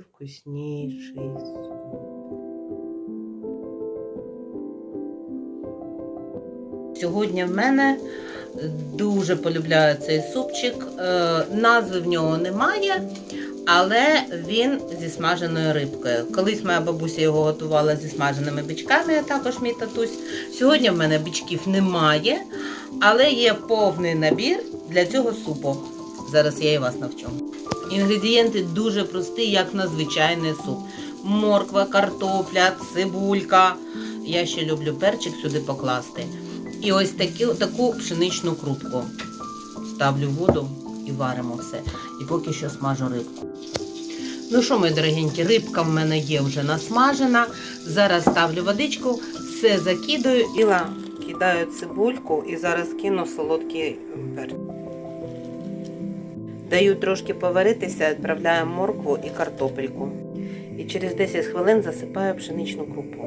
Вкусніший суп. Сьогодні в мене дуже полюбляю цей супчик. Е, Назви в нього немає, але він зі смаженою рибкою. Колись моя бабуся його готувала зі смаженими бичками, а також мій татусь. Сьогодні в мене бичків немає, але є повний набір для цього супу. Зараз я і вас навчу. Інгредієнти дуже прості, як на звичайний суп. Морква, картопля, цибулька. Я ще люблю перчик сюди покласти. І ось такі, таку пшеничну крупку. Ставлю воду і варимо все. І поки що смажу рибку. Ну що, мої дорогенькі, рибка в мене є вже насмажена. Зараз ставлю водичку, все закидаю і кидаю цибульку і зараз кину солодкий перець. Даю трошки поваритися, відправляю моркву і картопельку. І через 10 хвилин засипаю пшеничну крупу.